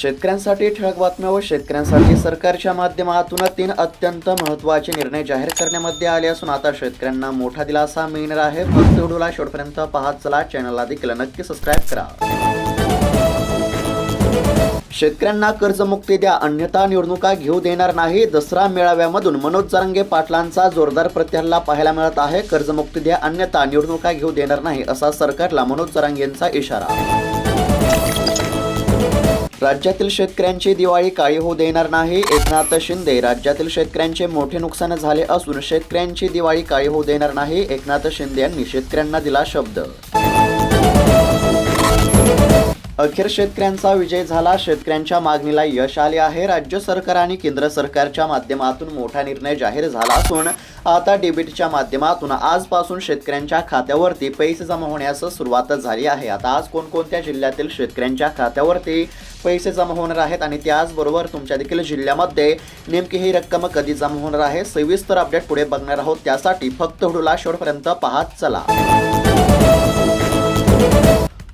शेतकऱ्यांसाठी ठळक बातम्या व शेतकऱ्यांसाठी सरकारच्या माध्यमातून तीन अत्यंत महत्त्वाचे निर्णय जाहीर करण्यामध्ये आले असून आता शेतकऱ्यांना मोठा दिलासा मिळणार आहे. फक्त व्हिडिओला शेवटपर्यंत पाहत चला. चॅनलला देखील नक्की सबस्क्राईब करा. शेतकऱ्यांना कर्जमुक्ती द्या. अन्यथा निवडणुका घेऊ देणार नाही. दसरा मेळाव्यामधून मनोज जरांगे पाटलांचा जोरदार प्रत्याहल्ला पाहायला मिळत आहे. कर्जमुक्ती द्या. अन्यथा निवडणुका घेऊ देणार नाही असा सरकारला मनोज जरांगेंचा इशारा. राज्यातील शेतकऱ्यांची दिवाळी काळी होऊ देणार नाही. एकनाथ शिंदे राज्यातील शेतकऱ्यांचे मोठे नुकसान झाले असून शेतकऱ्यांची दिवाळी काळी होऊ देणार नाही एकनाथ शिंदे यांनी शेतकऱ्यांना दिला शब्द. अखेर शेतकऱ्यांचा विजय झाला. शेतकऱ्यांच्या मागणीला यश आले आहे. राज्य सरकार आणि केंद्र सरकारच्या माध्यमातून मोठा निर्णय जाहीर झाला असून आता डेबिटच्या माध्यमातून आजपासून शेतकऱ्यांच्या खात्यावरती पैसे जमा होण्यास सुरुवात झाली आहे. आता आज कोणकोणत्या जिल्ह्यातील शेतकऱ्यांच्या खात्यावरती पैसे जमा होणार आहेत आणि त्याचबरोबर तुमच्या देखील जिल्ह्यामध्ये नेमकी ही रक्कम कधी जमा होणार आहे सविस्तर अपडेट पुढे बघणार आहोत. त्यासाठी फक्त व्हिडिओला शेवटपर्यंत पाहत चला.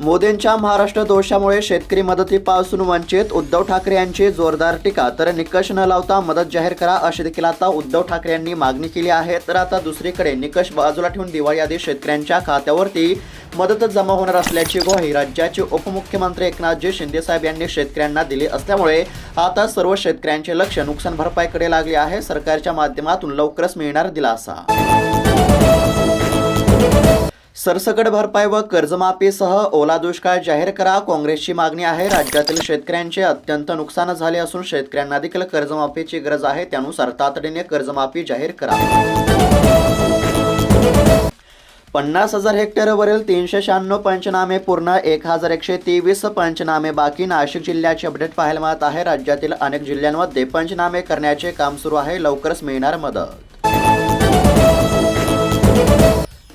मोदींच्या महाराष्ट्र दोषामुळे शेतकरी मदतीपासून वंचित उद्धव ठाकरे यांची जोरदार टीका. तर निकष न लावता मदत जाहीर करा अशी देखील आता उद्धव ठाकरे यांनी मागणी केली आहे. तर आता दुसरीकडे निकष बाजूला ठेवून दिवाळी आधी शेतकऱ्यांच्या खात्यावरती मदत जमा होणार असल्याची ग्वाही राज्याचे उपमुख्यमंत्री एकनाथजी शिंदेसाहेब यांनी शेतकऱ्यांना दिली असल्यामुळे आता सर्व शेतकऱ्यांचे लक्ष नुकसान भरपाईकडे लागले आहे. सरकारच्या माध्यमातून लवकरच मिळणार दिलासा. सरसकट भरपाई व कर्जमाफीसह ओला दुष्काळ जाहीर करा. काँग्रेसची मागणी आहे. राज्यातील शेतकऱ्यांचे अत्यंत नुकसान झाले असून शेतकऱ्यांना देखील कर्जमाफीची गरज आहे. त्यानुसार तातडीने कर्जमाफी जाहीर करा. पन्नास हजार हेक्टरवरील तीनशे शहाण्णव पंचनामे पूर्ण एक हजार एकशे तेवीस पंचनामे बाकी. नाशिक जिल्ह्याचे अपडेट पाहायला मिळत आहे. राज्यातील अनेक जिल्ह्यांमध्ये पंचनामे करण्याचे काम सुरू आहे. लवकरच मिळणार मदत.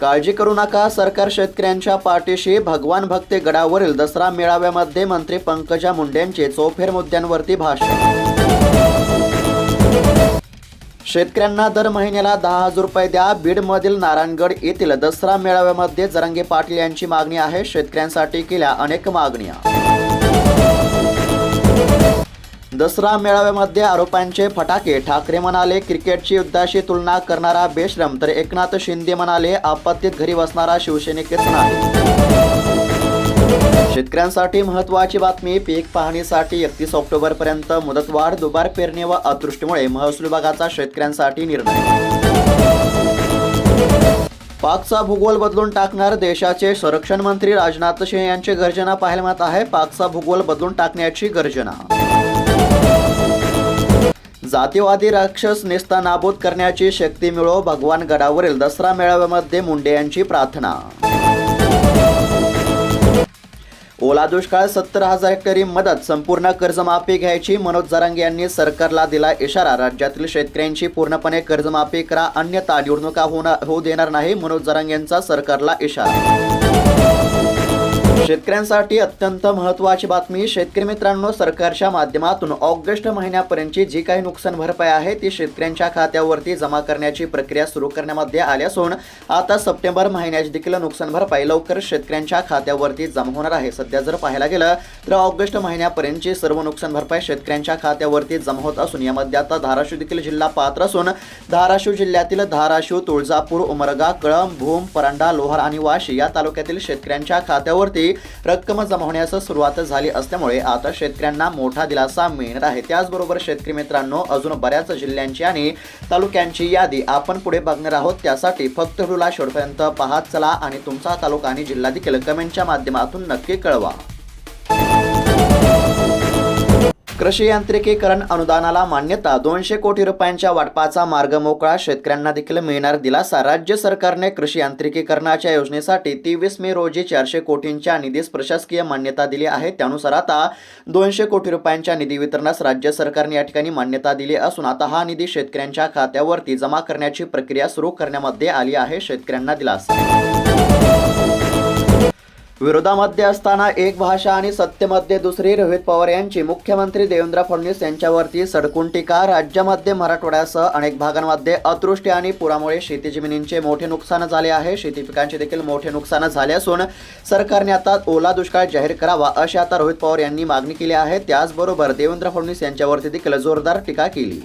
काळजी करू नका सरकार शेतकऱ्यांच्या पाठीशी भगवान भक्ते गडावरील दसरा मेळाव्यामध्ये मंत्री पंकजा मुंडेंचे चौफेर मुद्द्यांवरती भाषण. शेतकऱ्यांना दर महिन्याला दहा हजार रुपये द्या. बीडमधील नारायणगड येथील दसरा मेळाव्यामध्ये जरंगे पाटील यांची मागणी आहे. शेतकऱ्यांसाठी केल्या अनेक मागण्या. दसरा मेळाव्यामध्ये आरोपांचे फटाके. ठाकरे म्हणाले क्रिकेटची युद्धाशी तुलना करणारा बेश्रम. तर एकनाथ शिंदे म्हणाले आपत्तीत घरी बसणारा शिवसैनिकच नाही शेतकऱ्यांसाठी महत्त्वाची बातमी पीक पाहणीसाठी एकतीस ऑक्टोबर पर्यंत मुदतवाढ दुबार पेरणी व अतृष्टीमुळे महसूल विभागाचा शेतकऱ्यांसाठी निर्णय. पाकचा भूगोल बदलून टाकणार देशाचे संरक्षण मंत्री राजनाथ सिंह यांची गर्जना पाहायला मिळत आहे. पाकचा भूगोल बदलून टाकण्याची गर्जना. जातीवादी राक्षस नेस्ता नाबूद करण्याची शक्ती मिळो भगवान गडावरील दसरा मेळाव्यामध्ये मुंडे यांची प्रार्थना. ओला दुष्काळ सत्तर हजार हेक्टरी मदत संपूर्ण कर्जमाफी घ्यायची मनोज जरांगे यांनी सरकारला दिला इशारा राज्यातील शेतकऱ्यांची पूर्णपणे कर्जमाफी करा अन्यथा निवडणुका होणार होऊ देणार नाही मनोज जरांगे यांचा सरकारला इशारा. शेतकऱ्यांसाठी अत्यंत महत्त्वाची बातमी. शेतकरी मित्रांनो सरकारच्या माध्यमातून ऑगस्ट महिन्यापर्यंतची जी काही नुकसान भरपाई आहे ती शेतकऱ्यांच्या खात्यावरती जमा करण्याची प्रक्रिया सुरू करण्यामध्ये आली असून आता सप्टेंबर महिन्याची देखील नुकसान भरपाई लवकर शेतकऱ्यांच्या खात्यावरती जमा होणार आहे. सध्या जर पाहायला गेलं तर ऑगस्ट महिन्यापर्यंतची सर्व नुकसान भरपाई शेतकऱ्यांच्या खात्यावरती जमा होत असून यामध्ये आता धाराशिव देखील जिल्हा पात्र असून धाराशिव जिल्ह्यातील धाराशिव तुळजापूर उमरगा कळंब भूम परांडा लोहार आणि वाशी या तालुक्यातील शेतकऱ्यांच्या खात्यावरती रक्कम जमा होण्यास सुरुवात झाली असल्यामुळे आता शेतकऱ्यांना मोठा दिलासा मिळणार आहे. त्याचबरोबर शेतकरी मित्रांनो अजून बऱ्याच जिल्ह्यांची आणि तालुक्यांची यादी आपण पुढे बघणार आहोत. त्यासाठी फक्त व्हिडिओला शेवटपर्यंत पाहत चला आणि तुमचा तालुका आणि जिल्हा देखील कमेंटच्या माध्यमातून नक्की कळवा. कृषी यांत्रिकीकरण अनुदानाला मान्यता दोनशे कोटी रुपयांच्या वाटपाचा मार्ग मोकळा शेतकऱ्यांना देखील मिळणार दिलासा. राज्य सरकारने कृषी यांत्रिकीकरणाच्या योजनेसाठी तेवीस मे रोजी चारशे कोटींच्या निधीस प्रशासकीय मान्यता दिली आहे. त्यानुसार आता दोनशे कोटी रुपयांच्या निधी वितरणास राज्य सरकारने या ठिकाणी मान्यता दिली असून आता हा निधी शेतकऱ्यांच्या खात्यावरती जमा करण्याची प्रक्रिया सुरू करण्यामध्ये आली आहे. शेतकऱ्यांना दिलासा. विरोधामध्ये असताना एक भाषा आणि सत्यमध्ये दुसरी रोहित पवार यांची. मुख्यमंत्री देवेंद्र फडणवीस यांच्यावरती सडकून टीका. राज्यामध्ये मराठवाड्यासह अनेक भागांमध्ये अतृष्टी आणि पुरामुळे शेती जमिनींचे मोठे नुकसान झाले आहे. शेती पिकांचे देखील मोठे नुकसान झाले असून सरकारने आता ओला दुष्काळ जाहीर करावा अशी आता रोहित पवार यांनी मागणी केली आहे. त्याचबरोबर देवेंद्र फडणवीस यांच्यावरती देखील जोरदार टीका केली.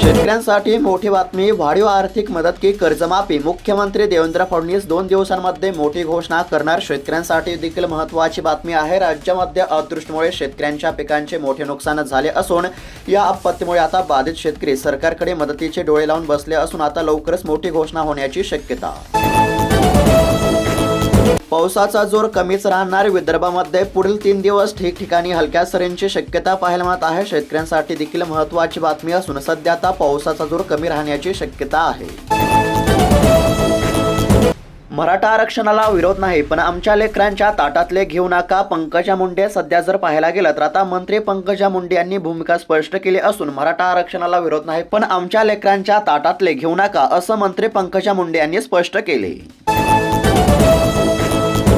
शेतकऱ्यांसाठी मोठी बातमी वाढीव आर्थिक मदत की कर्जमाफी? मुख्यमंत्री देवेंद्र फडणवीस दोन दिवसांमध्ये मोठी घोषणा करणार. शेतकऱ्यांसाठी देखील महत्त्वाची बातमी आहे. राज्यामध्ये अदृष्टीमुळे शेतकऱ्यांच्या पिकांचे मोठे नुकसान झाले असून या आपत्तीमुळे आता बाधित शेतकरी सरकारकडे मदतीचे डोळे लावून बसले असून आता लवकरच मोठी घोषणा होण्याची शक्यता. पावसाचा जोर कमीच राहणार. विदर्भामध्ये पुढील तीन दिवस ठिकठिकाणी हलक्या सरींची शक्यता पाहायला मिळत आहे. शेतकऱ्यांसाठी देखील महत्त्वाची बातमी असून सध्या आता पावसाचा जोर कमी राहण्याची शक्यता आहे. मराठा आरक्षणाला विरोध नाही पण आमच्या लेकरांच्या ताटातले घेऊ नका. पंकजा मुंडे सध्या जर पाहायला गेलं तर आता मंत्री पंकजा मुंडे यांनी भूमिका स्पष्ट केली असून मराठा आरक्षणाला विरोध नाही पण आमच्या लेकरांच्या ताटातले घेऊ नका असं मंत्री पंकजा मुंडे यांनी स्पष्ट केले.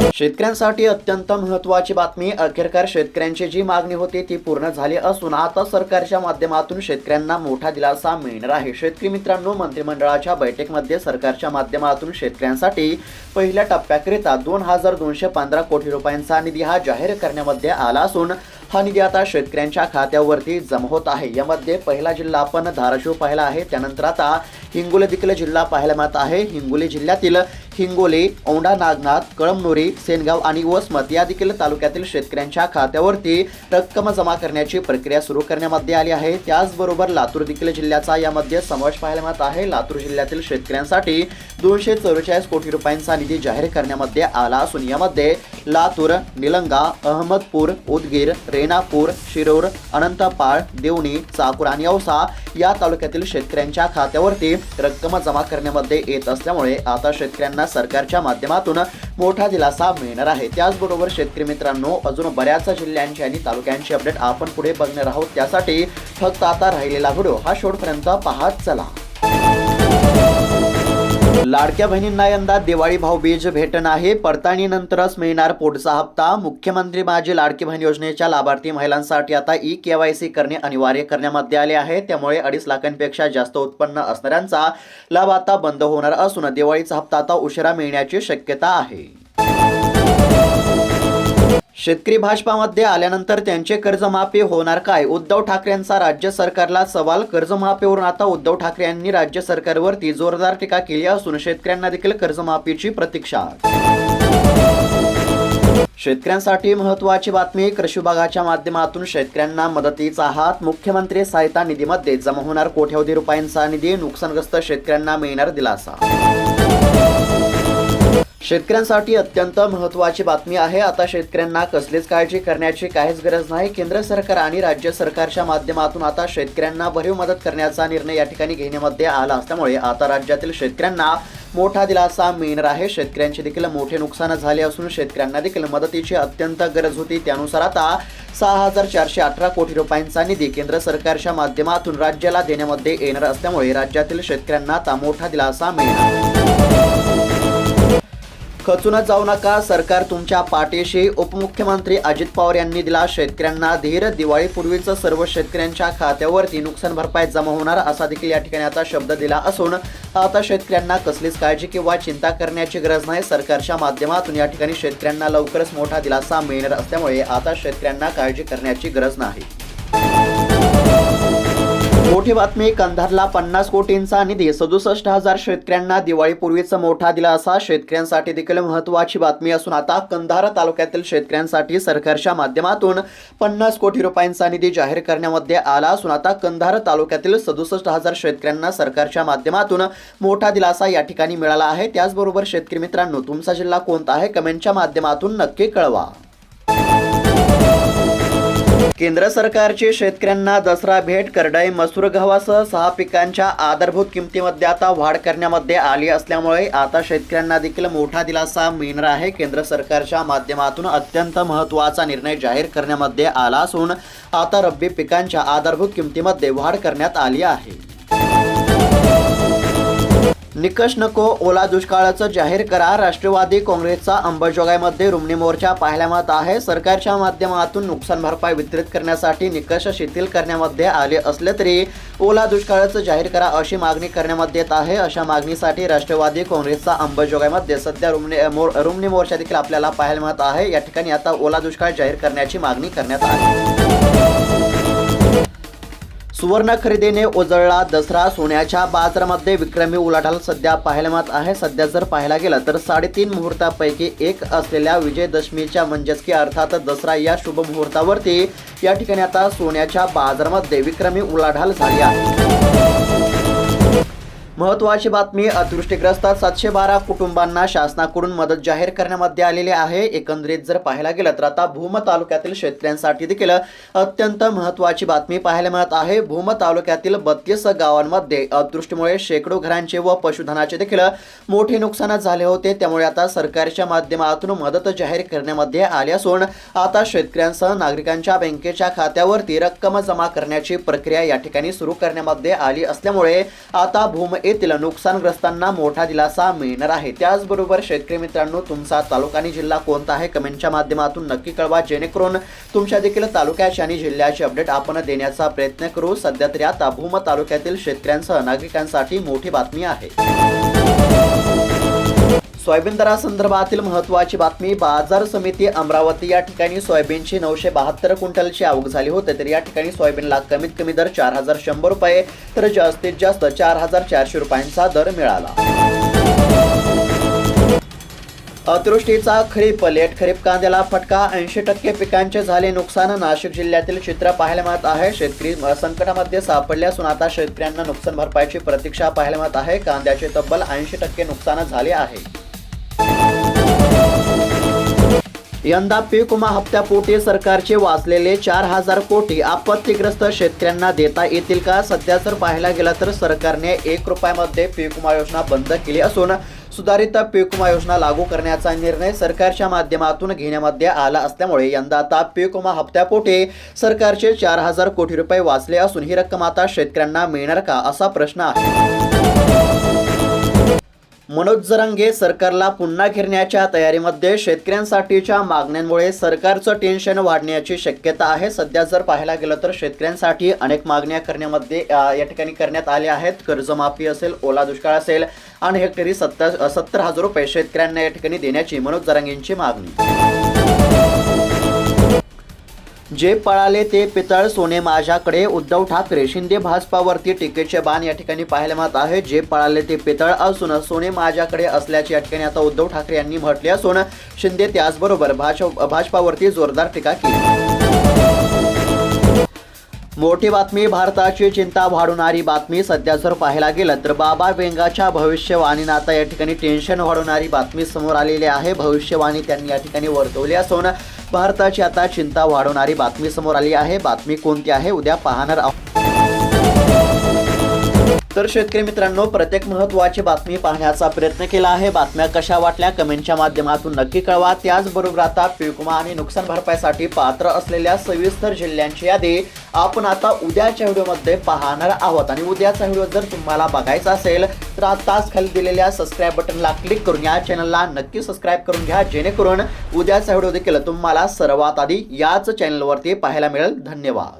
शेतकऱ्यांसाठी अत्यंत महत्त्वाची बातमी. अखेरकार शेतकऱ्यांची जी मागणी होती ती पूर्ण झाली असून आता सरकारच्या माध्यमातून शेतकऱ्यांना मोठा दिलासा मिळणार आहे. शेतकरी मित्रांनो मंत्रिमंडळाच्या बैठकीमध्ये सरकारच्या माध्यमातून शेतकऱ्यांसाठी पहिल्या टप्प्याकरिता दोन हजार दोनशे पंधरा कोटी रुपयांचा निधी हा जाहीर करण्यामध्ये आला असून हा निधी आता शेतकऱ्यांच्या खात्यावरती जमा होत आहे. यामध्ये पहिला जिल्हा आपण धाराशिव पाहिला आहे. त्यानंतर आता हिंगोली देखील जिल्हा पाहायला मिळत आहे. हिंगोली जिल्ह्यातील हिंगोली औंढा नागनाथ कळमनुरी सेनगाव आणि वसमत या देखील तालुक्यातील शेतकऱ्यांच्या खात्यावरती रक्कम जमा करण्याची प्रक्रिया सुरू करण्यामध्ये आली आहे. त्याचबरोबर लातूर देखील जिल्ह्याचा यामध्ये समावेश पाहायला मिळत आहे. लातूर जिल्ह्यातील शेतकऱ्यांसाठी दोनशे चौवेचाळीस कोटी रुपयांचा निधी जाहीर करण्यामध्ये आला असून यामध्ये लातूर निलंगा अहमदपूर उदगीर रेणापूर शिरोर अनंतपाळ देवणी चाकूर आणि औसा या तालुक्यातील शेतकऱ्यांच्या खात्यावरती रक्कम जमा करण्यामध्ये येत असल्यामुळे आता शेतकऱ्यांना सरकारच्या माध्यमातून मोठा दिलासा मिळणार आहे. त्याचबरोबर शेतकरी मित्रांनो अजून बऱ्याच जिल्ह्यांची आणि तालुक्यांची अपडेट आपण पुढे बघणार आहोत. त्यासाठी फक्त आता राहिलेला व्हिडिओ हा शेवटपर्यंत पाहत चला. लाडक्या बहिणींना यंदा दिवाळी भाऊबीज भेट आहे. पडताळणीनंतरच मिळणार पुढचा हप्ता. मुख्यमंत्री माझी लाडकी बहीण योजनेच्या लाभार्थी महिलांसाठी आता ई केवायसी करणे अनिवार्य करण्यामध्ये आले आहे. त्यामुळे अडीच लाखांपेक्षा जास्त उत्पन्न असणाऱ्यांचा लाभ आता बंद होणार असून दिवाळीचा हप्ता आता उशिरा मिळण्याची शक्यता आहे. शेतकरी भाजपामध्ये आल्यानंतर त्यांचे कर्जमाफी होणार काय? उद्धव ठाकरेंचा राज्य सरकारला सवाल? कर्जमाफीवरून आता उद्धव ठाकरे यांनी राज्य सरकारवरती जोरदार टीका केली असून शेतकऱ्यांना देखील कर्जमाफीची प्रतीक्षा. शेतकऱ्यांसाठी महत्त्वाची बातमी कृषी विभागाच्या माध्यमातून शेतकऱ्यांना मदतीचा हात. मुख्यमंत्री सहायता निधीमध्ये जमा होणार कोट्यवधी रुपयांचा निधी. नुकसानग्रस्त शेतकऱ्यांना मिळणार दिलासा. शेतकऱ्यांसाठी अत्यंत महत्त्वाची बातमी आहे. आता शेतकऱ्यांना कसलीच काळजी करण्याची काहीच गरज नाही. केंद्र सरकार आणि राज्य सरकारच्या माध्यमातून आता शेतकऱ्यांना भरीव मदत करण्याचा निर्णय या ठिकाणी घेण्यामध्ये आला असल्यामुळे आता राज्यातील शेतकऱ्यांना मोठा दिलासा मिळणार आहे. शेतकऱ्यांचे देखील मोठे नुकसान झाले असून शेतकऱ्यांना देखील मदतीची अत्यंत गरज होती. त्यानुसार आता सहा हजार चारशे अठरा कोटी रुपयांचा निधी केंद्र सरकारच्या माध्यमातून राज्याला देण्यामध्ये येणार असल्यामुळे राज्यातील शेतकऱ्यांना आता मोठा दिलासा मिळणार. खचूनच जाऊ नका. सरकार तुमच्या पाठीशी. उपमुख्यमंत्री अजित पवार यांनी दिला शेतकऱ्यांना धीर. दिवाळीपूर्वीच सर्व शेतकऱ्यांच्या खात्यावरती नुकसान भरपाई जमा होणार असा देखील या ठिकाणी आता शब्द दिला असून आता शेतकऱ्यांना कसलीच काळजी किंवा चिंता करण्याची गरज नाही. सरकारच्या माध्यमातून या ठिकाणी शेतकऱ्यांना लवकरच मोठा दिलासा मिळणार असल्यामुळे आता शेतकऱ्यांना काळजी करण्याची गरज नाही. मोठी बातमी कंधारला पन्नास कोटींचा निधी सदुसष्ट हजार शेतकऱ्यांना दिवाळीपूर्वीचा मोठा दिलासा शेतकऱ्यांसाठी देखील महत्वाची बातमी असून आता कंधार तालुक्यातील शेतकऱ्यांसाठी सरकारच्या माध्यमातून पन्नास कोटी रुपयांचा निधी जाहीर करण्यामध्ये आला असून आता कंधार तालुक्यातील सदुसष्ट हजार शेतकऱ्यांना सरकारच्या माध्यमातून मोठा दिलासा या ठिकाणी मिळाला आहे. त्याचबरोबर शेतकरी मित्रांनो तुमचा जिल्हा कोणता आहे? कमेंटच्या माध्यमातून नक्की कळवा. केंद्र सरकारची शेतकऱ्यांना दसरा भेट करडाई मसूर गव्हासह सहा पिकांच्या आधारभूत किमतीमध्ये आता वाढ करण्यामध्ये आली असल्यामुळे आता शेतकऱ्यांना देखील मोठा दिलासा मिळणार आहे. केंद्र सरकारच्या माध्यमातून अत्यंत महत्त्वाचा निर्णय जाहीर करण्यामध्ये आला असून आता रब्बी पिकांच्या आधारभूत किमतीमध्ये वाढ करण्यात आली आहे. निकष नको ओला दुष्काळाचं जाहीर करा राष्ट्रवादी काँग्रेसचा अंबाजोगाईमध्ये रुमणी मोर्चा पाहायला मिळत आहे. सरकारच्या माध्यमातून नुकसान भरपाई वितरित करण्यासाठी निकष शिथिल करण्यामध्ये आले असले तरी ओला दुष्काळाचं जाहीर करा अशी मागणी करण्यामध्ये येत आहे. अशा मागणीसाठी राष्ट्रवादी काँग्रेसचा अंबाजोगाईमध्ये सध्या रुमणी रुमणी मोर्चा देखील आपल्याला पाहायला मिळत आहे. या ठिकाणी आता ओला दुष्काळ जाहीर करण्याची मागणी करण्यात आली. सुवर्ण खरेदीने उजळला दसरा सोन्याच्या बाजारामध्ये विक्रमी उलाढाल सध्या पाहायला मिळत आहे. सध्या जर पाहायला गेलं तर साडेतीन मुहूर्तापैकी एक असलेल्या विजयदशमीच्या म्हणजेच की अर्थात दसरा या शुभ मुहूर्तावरती या ठिकाणी आता सोन्याच्या बाजारामध्ये विक्रमी उलाढाल झाली आहे. महत्वाची बातमी अतिवृष्टीग्रस्त सातशे बारा कुटुंबांना शासनाकडून मदत जाहीर करण्यामध्ये आलेली आहे. एकंदरीत जर पाहायला गेलं तर आता भूम तालुक्यातील शेतकऱ्यांसाठी देखील अत्यंत महत्वाची बातमी पाहायला मिळत आहे. भूम तालुक्यातील बत्तीस गावांमध्ये अतिवृष्टीमुळे शेकडो घरांचे व पशुधनाचे देखील मोठे नुकसान झाले होते. त्यामुळे आता सरकारच्या माध्यमातून मदत जाहीर करण्यामध्ये आली असून आता शेतकऱ्यांसह नागरिकांच्या बँकेच्या खात्यावरती रक्कम जमा करण्याची प्रक्रिया या ठिकाणी सुरू करण्यामध्ये आली असल्यामुळे आता भूम येथील नुकसानग्रस्तांना मोठा दिलासा मिळणार आहे. त्याचबरोबर शेतकरी मित्रांनो तुमचा तालुका आणि जिल्हा कोणता आहे? कमेंटच्या माध्यमातून नक्की कळवा. जेणेकरून तुमच्या देखील तालुक्याची आणि जिल्ह्याचे अपडेट आपण देण्याचा प्रयत्न करू. सध्या तरी आता भूम तालुक्यातील शेतकऱ्यांसह नागरिकांसाठी मोठी बातमी आहे. सोयाबीन दरासंदर्भातील महत्त्वाची बातमी बाजार समिती अमरावती या ठिकाणी सोयाबीनची नऊशे बहात्तर क्विंटलची आवक झाली होती. तर या ठिकाणी सोयाबीनला कमीत कमी दर चार हजार शंभर रुपये तर जास्तीत जास्त चार हजार चारशे रुपयांचा दर मिळाला. अतिवृष्टीचा खरीप लेट खरीप कांद्याला फटका ऐंशी टक्के पिकांचे झाले नुकसान नाशिक जिल्ह्यातील चित्र पाहायला मिळत आहे. शेतकरी संकटामध्ये सापडले असून आता शेतकऱ्यांना नुकसान भरपाईची प्रतीक्षा पाहायला मिळत आहे. कांद्याचे तब्बल ऐंशी टक्के नुकसान झाले आहे. यंदा पीक विमा हप्त्यापोटी सरकारचे वाचलेले चार हजार कोटी आपत्तीग्रस्त शेतकऱ्यांना देता येतील का? सध्या जर पाहायला गेला तर सरकारने एक रुपयामध्ये पीक विमा योजना बंद केली असून सुधारित पीक विमा योजना लागू करण्याचा निर्णय सरकारच्या माध्यमातून घेण्यामध्ये आला असल्यामुळे यंदा आता पीक विमा हप्त्यापोटी सरकारचे चार हजार कोटी रुपये वाचले असून ही रक्कम आता शेतकऱ्यांना मिळणार का? असा प्रश्न आहे. मनोज जरांगे सरकारला पुन्हा घेरण्याच्या तयारीमध्ये शेतकऱ्यांसाठीच्या मागण्यांमुळे सरकारचं टेन्शन वाढण्याची शक्यता आहे. सध्या जर पाहायला गेलं तर शेतकऱ्यांसाठी अनेक मागण्या करण्यामध्ये या ठिकाणी करण्यात आल्या आहेत. कर्जमाफी असेल ओला दुष्काळ असेल आणि हेक्टरी सत्तर सत्तर हजार रुपये शेतकऱ्यांना या ठिकाणी देण्याची मनोज जरांगेंची मागणी. जे पळाले ते पितळ सोने माझ्याकडे. उद्धव ठाकरे शिंदे भाजपावरती टीकेचे बाण या ठिकाणी पाहायला मिळत आहे. जे पळाले ते पितळ असून सोने माझ्याकडे असल्याचे या ठिकाणी आता उद्धव ठाकरे यांनी म्हटले असून शिंदे त्याचबरोबर भाज भाजपावरती जोरदार टीका केली. मोठी बातमी भारताची चिंता वाढवणारी बातमी सध्या जर पाहायला गेलं तर बाबा वेंगाच्या भविष्यवाणीनं आता या ठिकाणी टेन्शन वाढवणारी बातमी समोर आलेली आहे. भविष्यवाणी त्यांनी या ठिकाणी वर्तवली असून भारताची आता चिंता वाढवणारी बातमी समोर आली आहे. बातमी कोणती आहे? उद्या पाहणार आहोत. तर शेतकरी मित्रांनो प्रत्येक महत्त्वाची बातमी पाहण्याचा प्रयत्न केला आहे. बातम्या कशा वाटल्या कमेंटच्या माध्यमातून नक्की कळवा. त्याचबरोबर आता पीक आणि नुकसान भरपाईसाठी पात्र असलेल्या सविस्तर जिल्ह्यांची यादी आपण आता उद्याच्या व्हिडिओमध्ये पाहणार आहोत. आणि उद्याचा व्हिडिओ जर तुम्हाला बघायचा असेल तर आताच खाली दिलेल्या सबस्क्राईब बटनला क्लिक करून या चॅनलला नक्की सबस्क्राईब करून घ्या. जेणेकरून उद्याचा व्हिडिओ देखील तुम्हाला सर्वात आधी याच चॅनलवरती पाहायला मिळेल. धन्यवाद.